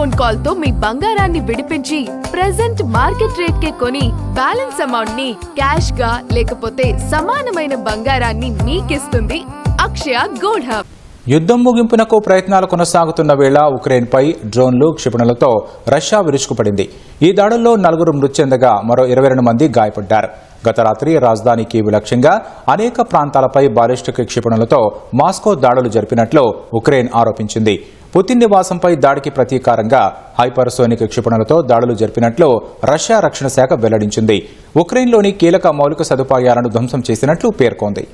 Phone కాల్తో మీ బంగారాన్ని విడిపించి present market rate కే కొని బ్యాలెన్స్ అమౌంట్ని క్యాష్గా లేకపోతే సమానమైన బంగారాన్ని మీకిస్తుంది అక్షయ గోల్డ్ హబ్. యుద్ధం ముగింపునకు ప్రయత్నాలు కొనసాగుతున్న వేళ ఉక్రెయిన్పై డ్రోన్లు క్షిపణులతో రష్యా విరుచుకుపడింది. ఈ దాడుల్లో నలుగురు మృతి చెందగా మరో ఇరవై రెండు మంది గాయపడ్డారు. గత రాత్రి రాజధాని కీవ్ లక్ష్యంగా అనేక ప్రాంతాలపై బాలిస్టిక్ క్షిపణులతో మాస్కో దాడులు జరిపినట్లు ఉక్రెయిన్ ఆరోపించింది. పుతిన్ నివాసంపై దాడికి ప్రతీకారంగా హైపర్సోనిక్ క్షిపణులతో దాడులు జరిపినట్లు రష్యా రక్షణ శాఖ వెల్లడించింది. ఉక్రెయిన్లోని కీలక మౌలిక సదుపాయాలను ధ్వంసం చేసినట్లు పేర్కొంది.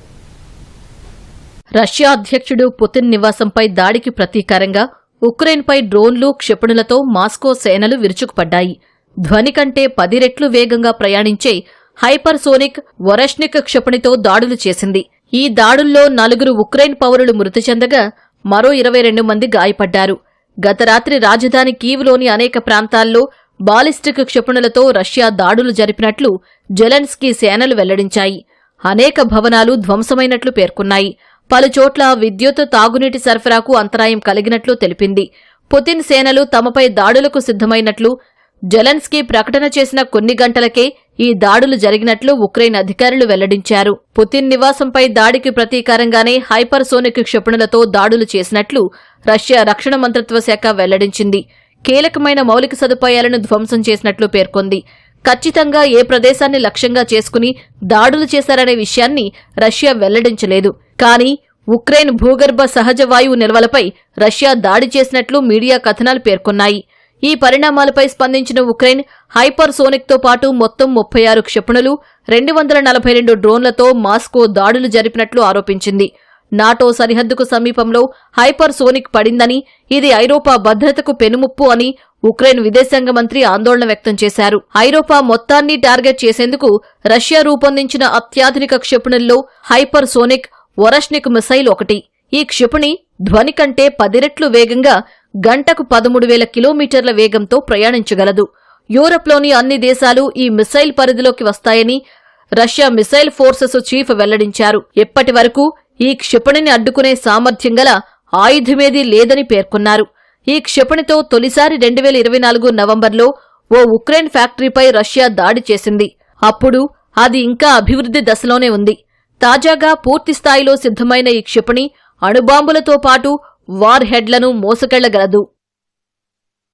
రష్యా అధ్యక్షుడు పుతిన్ నివాసంపై దాడికి ప్రతీకారంగా ఉక్రెయిన్పై డ్రోన్లు క్షిపణులతో మాస్కో సేనలు విరుచుకుపడ్డాయి. ధ్వని కంటే పది రెట్లు వేగంగా ప్రయాణించే హైపర్సోనిక్ వరష్నిక్ క్షిపణితో దాడులు చేసింది. ఈ దాడుల్లో నలుగురు ఉక్రెయిన్ పౌరులు మృతి చెందగా మరో ఇరవై రెండు మంది గాయపడ్డారు. గత రాత్రి రాజధాని కీవ్లోని అనేక ప్రాంతాల్లో బాలిస్టిక్ క్షిపణులతో రష్యా దాడులు జరిపినట్లు జెలెన్స్కీ సేనలు వెల్లడించాయి. అనేక భవనాలు ధ్వంసమైనట్లు పేర్కొన్నాయి. పలుచోట్ల విద్యుత్ తాగునీటి సరఫరాకు అంతరాయం కలిగినట్లు తెలిపింది. పుతిన్ సేనలు తమపై దాడులకు సిద్ధమైనట్లు జెలెన్స్కీ ప్రకటన చేసిన కొన్ని గంటలకే ఈ దాడులు జరిగినట్లు ఉక్రెయిన్ అధికారులు వెల్లడించారు. పుతిన్ నివాసంపై దాడికి ప్రతీకారంగానే హైపర్సోనిక్ క్షిపణులతో దాడులు చేసినట్లు రష్యా రక్షణ మంత్రిత్వ శాఖ వెల్లడించింది. కీలకమైన మౌలిక సదుపాయాలను ధ్వంసం చేసినట్లు పేర్కొంది. ఖచ్చితంగా ఏ ప్రదేశాన్ని లక్ష్యంగా చేసుకుని దాడులు చేశారనే విషయాన్ని రష్యా వెల్లడించలేదు. కానీ ఉక్రెయిన్ భూగర్భ సహజ వాయువు నిల్వలపై రష్యా దాడి చేసినట్లు మీడియా కథనాలు పేర్కొన్నాయి. ఈ పరిణామాలపై స్పందించిన ఉక్రెయిన్ హైపర్ సోనిక్తో పాటు మొత్తం ముప్పై ఆరు క్షిపణులు రెండు వందల నలభై రెండు డ్రోన్లతో మాస్కో దాడులు జరిపినట్లు ఆరోపించింది. నాటో సరిహద్దుకు సమీపంలో హైపర్ సోనిక్ పడిందని ఇది ఐరోపా భద్రతకు పెనుముప్పు అని ఉక్రెయిన్ విదేశాంగ మంత్రి ఆందోళన వ్యక్తం చేశారు. ఐరోపా మొత్తాన్ని టార్గెట్ చేసేందుకు రష్యా రూపొందించిన అత్యాధునిక క్షిపణుల్లో హైపర్ సోనిక్ వరష్నిక్ మిసైల్ ఒకటి. ఈ క్షిపణి ధ్వని కంటే పదిరెట్లు వేగంగా గంటకు పదమూడు వేల కిలోమీటర్ల వేగంతో ప్రయాణించగలదు. యూరప్లోని అన్ని దేశాలు ఈ మిసైల్ పరిధిలోకి వస్తాయని రష్యా మిసైల్ ఫోర్సెస్ చీఫ్ వెల్లడించారు. ఇప్పటి వరకు ఈ క్షిపణిని అడ్డుకునే సామర్థ్యం గల ఆయుధమేదీ లేదని పేర్కొన్నారు. ఈ క్షిపణితో తొలిసారి రెండు వేల ఇరవై నాలుగు నవంబర్లో ఓ ఉక్రెయిన్ ఫ్యాక్టరీపై రష్యా దాడి చేసింది. అప్పుడు అది ఇంకా అభివృద్ధి దశలోనే ఉంది. తాజాగా పూర్తి స్థాయిలో సిద్ధమైన ఈ క్షిపణి అణుబాంబులతో పాటు వార్ హెడ్లను మోసకెళ్ళగలదు.